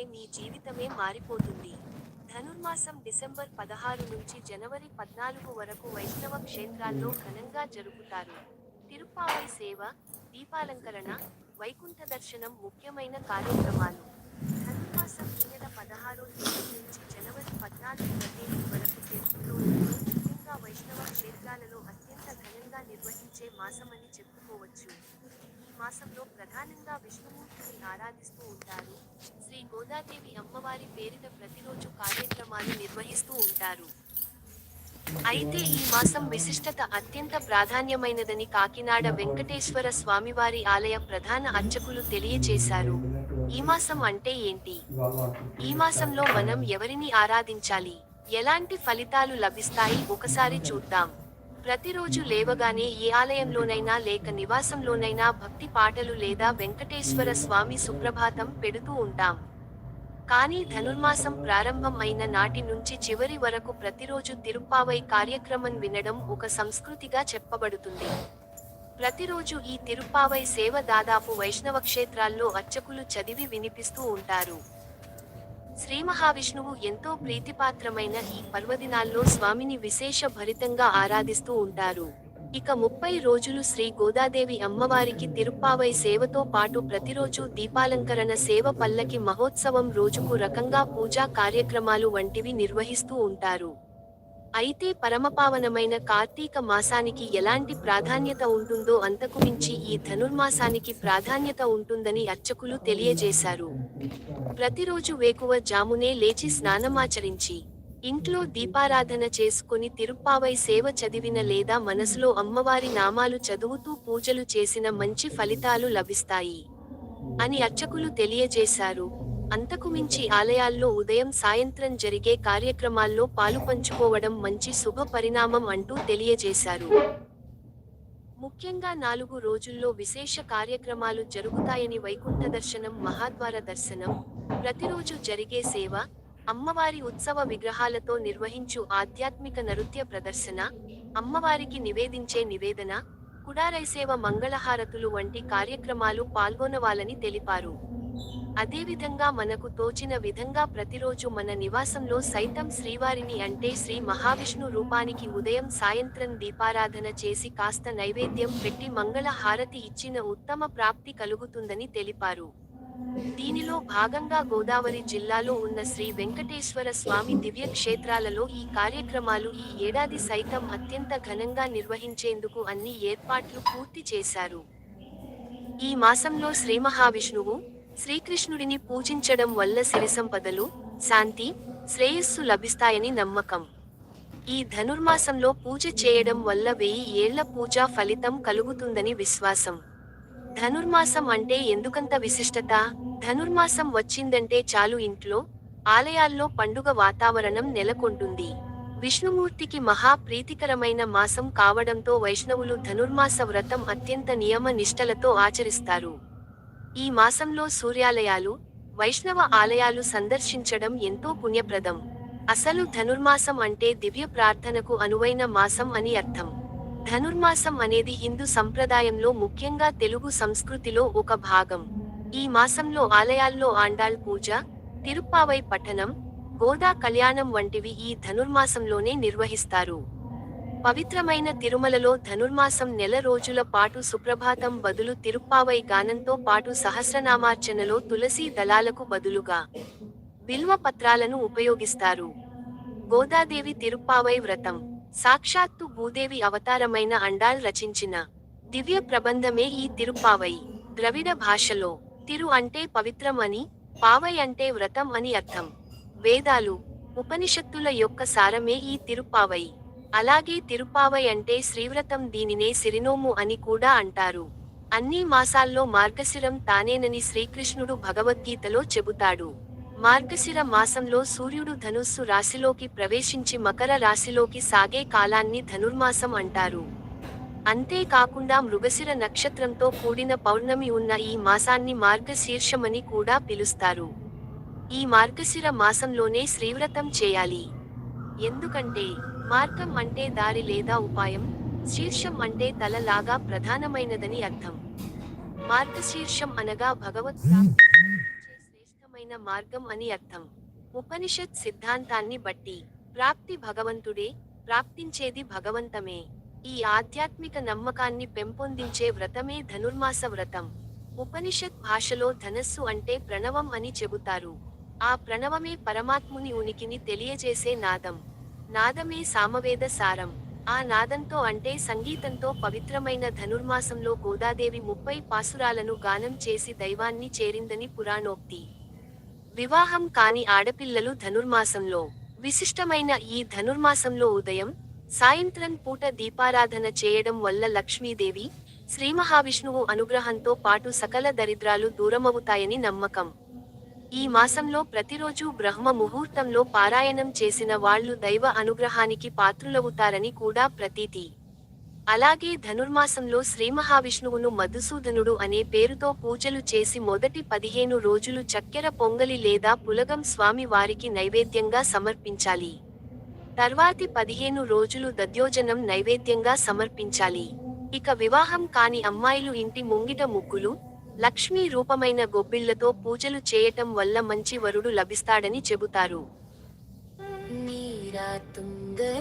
అంటే మీ జీవితమే మారిపోతుంది. ధనుర్మాసం డిసెంబర్ పదహారు నుంచి జనవరి పద్నాలుగు వరకు వైష్ణవ క్షేత్రాల్లో ఘనంగా జరుపుతారు. తిరుప్పావై సేవ దీపాలంకరణ వైకుంఠ దర్శనం ముఖ్యమైన కార్యక్రమాలు. ధనుర్మాసం ఈ నెల పదహారో తేదీ నుంచి జనవరి పద్నాలుగు తేదీ వరకు తిరుపతిలో ముఖ్యంగా వైష్ణవ క్షేత్రాలలో అత్యంత ఘనంగా నిర్వహించే మాసమని చెప్పుకోవచ్చు. మాసంలో ప్రధానంగా విష్ణుమూర్తిని ఆరాధిస్తూ ఉంటారు. శ్రీ గోదాదేవి అమ్మవారి పేరిట ప్రతిరోజు కార్యక్రమాలు నిర్వహిస్తూ ఉంటారు. అయితే ఈ మాసం విశిష్టత అత్యంత ప్రాధాన్యమైనదని కాకినాడ వెంకటేశ్వర స్వామివారి ఆలయ ప్రధాన అర్చకులు తెలియజేశారు ఈ మాసం అంటే ఏంటి? ఈ మాసంలో మనం ఎవరిని ఆరాధించాలి? ఎలాంటి ఫలితాలు లభిస్తాయి? ఒకసారి చూద్దాం. ప్రతిరోజు లేవగానే ఏ ఆలయంలోనైనా లేక నివాసంలోనైనా భక్తి పాటలు లేదా వెంకటేశ్వర స్వామి సుప్రభాతం పెడుతూ ఉంటాం. కానీ ధనుర్మాసం ప్రారంభం అయిన నాటి నుంచి చివరి వరకు ప్రతిరోజు తిరుప్పావై కార్యక్రమం వినడం ఒక సంస్కృతిగా చెప్పబడుతుంది. ప్రతిరోజు ఈ తిరుప్పావై సేవ దాదాపు వైష్ణవ క్షేత్రాల్లో అర్చకులు చదివి వినిపిస్తూ ఉంటారు. శ్రీ మహావిష్ణువు ఎంతో ప్రీతిపాత్రమైన ఈ పర్వదినాల్లో స్వామిని విశేష భరితంగా ఆరాధిస్తూ ఉంటారు. ఇక ముప్పై రోజులు శ్రీ గోదాదేవి అమ్మవారికి తిరుప్పావై సేవతో పాటు ప్రతిరోజు దీపాలంకరణ సేవ పల్లకి మహోత్సవం రోజుకు రకంగా పూజా కార్యక్రమాలు వంటివి నిర్వహిస్తూ ఉంటారు. అయితే పరమపావనమైన కార్తీక మాసానికి ఎలాంటి ప్రాధాన్యత ఉంటుందో అంతకు మించి ఈ ధనుర్మాసానికి ప్రాధాన్యత ఉంటుందని అర్చకులు తెలియజేశారు. ప్రతిరోజు వేకువ జామునే లేచి స్నానమాచరించి ఇంట్లో దీపారాధన చేసుకుని తిరుప్పావై సేవ చదివిన లేదా మనసులో అమ్మవారి నామాలు చదువుతూ పూజలు చేసిన మంచి ఫలితాలు లభిస్తాయి అని అర్చకులు తెలియజేశారు. అంతకు మించి ఆలయాల్లో ఉదయం సాయంత్రం జరిగే కార్యక్రమాల్లో పాలుపంచుకోవడం మంచి శుభ పరిణామం అంటూ తెలియజేశారు. ముఖ్యంగా నాలుగు రోజుల్లో విశేష కార్యక్రమాలు జరుగుతాయని వైకుంఠ దర్శనం మహాద్వార దర్శనం ప్రతిరోజు జరిగే సేవ అమ్మవారి ఉత్సవ విగ్రహాలతో నిర్వహించు ఆధ్యాత్మిక నృత్య ప్రదర్శన అమ్మవారికి నివేదించే నివేదన కుడారైసేవ మంగళహారతులు వంటి కార్యక్రమాలు పాల్గొనవాలని తెలిపారు. అదేవిధంగా మనకు తోచిన విధంగా ప్రతిరోజు మన నివాసంలో సైతం శ్రీవారిని అంటే శ్రీ మహావిష్ణు రూపానికి ఉదయం సాయంత్రం దీపారాధన చేసి కాస్త నైవేద్యం పెట్టి మంగళ హారతి ఇచ్చిన ఉత్తమ ప్రాప్తి కలుగుతుందని తెలిపారు. దీనిలో భాగంగా గోదావరి జిల్లాలో ఉన్న శ్రీ వెంకటేశ్వర స్వామి దివ్య క్షేత్రాలలో ఈ కార్యక్రమాలు ఈ ఏడాది సైతం అత్యంత ఘనంగా నిర్వహించేందుకు అన్ని ఏర్పాట్లు పూర్తి చేశారు. ఈ మాసంలో శ్రీ మహావిష్ణువు శ్రీకృష్ణుడిని పూజించడం వల్ల సిరి సంపదలు శాంతి శ్రేయస్సు లభిస్తాయని నమ్మకం. ఈ ధనుర్మాసంలో పూజ చేయడం వల్ల వెయ్యి ఏళ్ళ పూజా ఫలితం కలుగుతుందని విశ్వాసం. ధనుర్మాసం అంటే ఎందుకంత విశిష్టత? ధనుర్మాసం వచ్చిందంటే చాలు ఇంట్లో ఆలయాల్లో పండుగ వాతావరణం నెలకొంటుంది. విష్ణుమూర్తికి మహా ప్రీతికరమైన మాసం కావడంతో వైష్ణవులు ధనుర్మాస వ్రతం అత్యంత నియమ నిష్టలతో ఆచరిస్తారు. ఈ మాసంలో సూర్యాలయాలు వైష్ణవ ఆలయాలు సందర్శించడం ఎంతో పుణ్యప్రదం. అసలు ధనుర్మాసం అంటే దివ్య ప్రార్థనకు అనువైన మాసం అని అర్థం. ధనుర్మాసం అనేది హిందూ సంప్రదాయంలో ముఖ్యంగా తెలుగు సంస్కృతిలో ఒక భాగం. ఈ మాసంలో ఆలయాల్లో ఆండాల్ పూజ తిరుప్పావై పఠనం గోదా కళ్యాణం వంటివి ఈ ధనుర్మాసంలోనే నిర్వహిస్తారు. పవిత్రమైన తిరుమలలో ధనుర్మాసం నెల రోజుల పాటు సుప్రభాతం బదులు తిరుప్పావై గానంతో పాటు సహస్రనామార్చనలో తులసి దళాలకు బదులుగా బిల్వ పత్రాలను ఉపయోగిస్తారు. గోదాదేవి తిరుప్పావై వ్రతం. సాక్షాత్తు భూదేవి అవతారమైన అండాల్ రచించిన దివ్య ప్రబంధమే ఈ తిరుప్పావై. ద్రవిడ భాషలో తిరు అంటే పవిత్రం అని పావై అంటే వ్రతం అని అర్థం. వేదాలు ఉపనిషత్తుల యొక్క సారమే ఈ తిరుప్పావై. అలాగే తిరుపావై అంటే శ్రీవ్రతం దీనినే సిరినోము అని కూడా అంటారు. అన్ని మాసాల్లో మార్గశిరం తానేనని శ్రీకృష్ణుడు భగవద్గీతలో చెబుతాడు. మార్గశిర మాసంలో సూర్యుడు ధనుస్సు రాశిలోకి ప్రవేశించి మకర రాశిలోకి సాగే కాలాన్ని ధనుర్మాసం అంటారు. అంతేకాకుండా మృగశిర నక్షత్రంతో కూడిన పౌర్ణమి ఉన్న ఈ మాసాన్ని మార్గశీర్షమని కూడా పిలుస్తారు. ఈ మార్గశిర మాసంలోనే శ్రీవ్రతం చేయాలి. ఎందుకంటే మార్గం అంటే దారి లేదా ఉపాయం? శీర్షం అంటే తల లాగా ప్రధానమైనదని అర్థం. మార్గశీర్షం అనగా భగవత్ శ్రేష్టమైన మార్గం అని అర్థం. ఉపనిషత్ సిద్ధాంతాన్ని బట్టి ప్రాప్తి భగవంతుడే ప్రాప్తించేది భగవంతమే. ఈ ఆధ్యాత్మిక నమ్మకాన్ని పెంపొందించే వ్రతమే ధనుర్మాస వ్రతం. ఉపనిషత్ భాషలో ధనస్సు అంటే ప్రణవం అని చెబుతారు. ఆ ప్రణవమే పరమాత్ముని ఉనికిని తెలియజేసే నాదం. నాదమే సామవేద సారం. ఆ నాదంతో అంటే సంగీతంతో పవిత్రమైన ధనుర్మాసంలో గోదాదేవి ముప్పై పాసురాలను గానం చేసి దైవాన్ని చేరిందని పురాణోక్తి. వివాహం కాని ఆడపిల్లలు ధనుర్మాసంలో. విశిష్టమైన ఈ ధనుర్మాసంలో ఉదయం సాయంత్రం పూట దీపారాధన చేయడం వల్ల లక్ష్మీదేవి శ్రీ మహావిష్ణువు అనుగ్రహంతో పాటు సకల దరిద్రాలు దూరమవుతాయని నమ్మకం. ఈ మాసంలో ప్రతిరోజు బ్రహ్మ ముహూర్తంలో పారాయణం చేసిన వాళ్ళు దైవ అనుగ్రహానికి పాత్రులవుతారని కూడా ప్రతీతి. అలాగే ధనుర్మాసంలో శ్రీ మహావిష్ణువును మధుసూదనుడు అనే పేరుతో పూజలు చేసి మొదటి పదిహేను రోజులు చక్కెర పొంగలి లేదా పులగం స్వామి వారికి నైవేద్యంగా సమర్పించాలి. తర్వాతి పదిహేను రోజులు దద్యోజనం నైవేద్యంగా సమర్పించాలి. ఇక వివాహం కాని అమ్మాయిలు ఇంటి ముంగిట ముగ్గులు లక్ష్మీ రూపమైన గొబ్బిళ్లతో పూజలు చేయటం వల్ల మంచి వరుడు లభిస్తాడని చెబుతారు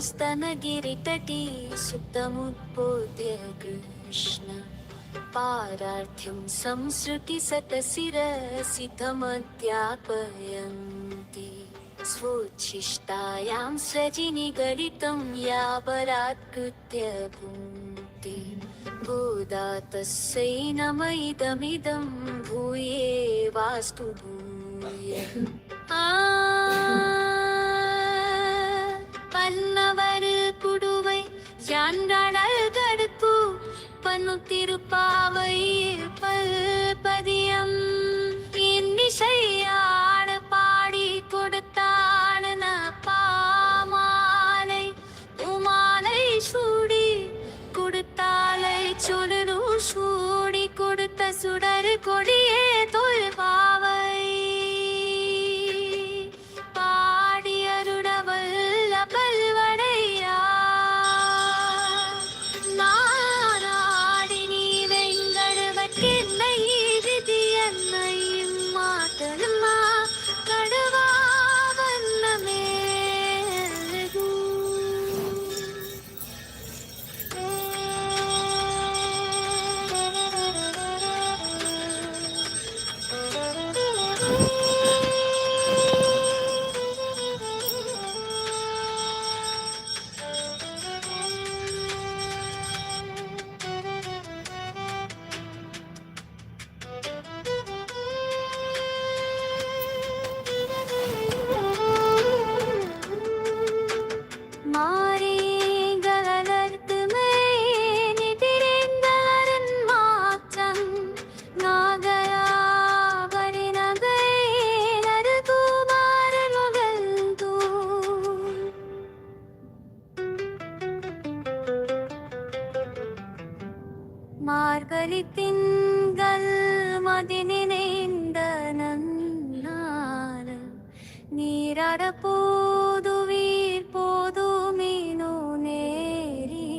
नीरातुङ्गस्तनगिरितटी सुप्तमुत्पोत्य कृष्ण पारार्थ्यं संसृतिसतशिरसितमध्यापयन्ति स्वोच्छिष्टायां सजिनिगलितं या बलात्कृत्य भुङ्क्ति गोदा तस्यै नम इदमिदं भूये वास्तु भूय பன்னவர் புடுவை ஜான்கடல் தடுப்பு பன்னு திருப்பாவை பல்பதியம் இன்னிசையாட பாடி மார்கழி திங்கள் மதி நினைந்த நன்னாறு நீராட போதுவீர் போதுமீனோ நேரி.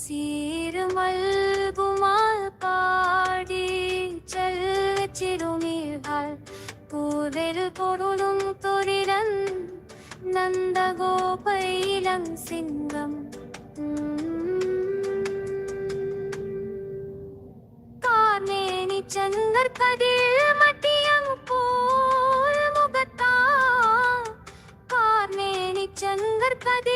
சீரு மல்குமால் பாடி செல் சிறுமீர்கள் கூதெரு பொருளும் தொழிலன் நந்தகோபையிலம் சிங்கம் ചന്ദർ കതിൽ മതിയം പോൽ മുഖത്താ. കാർമേനി ചന്ദർ കതിൽ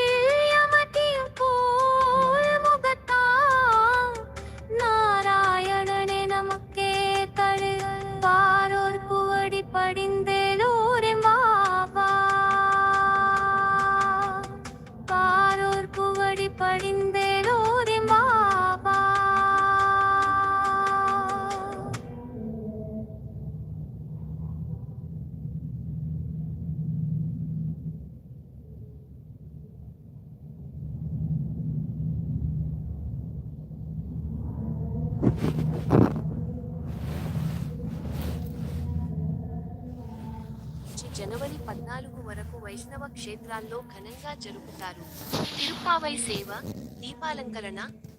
జనవరి పద్నాలుగు వరకు వైష్ణవ క్షేత్రాల్లో ఘనంగా జరుపుతారు. తిరుప్పావై సేవ దీపాలంకరణ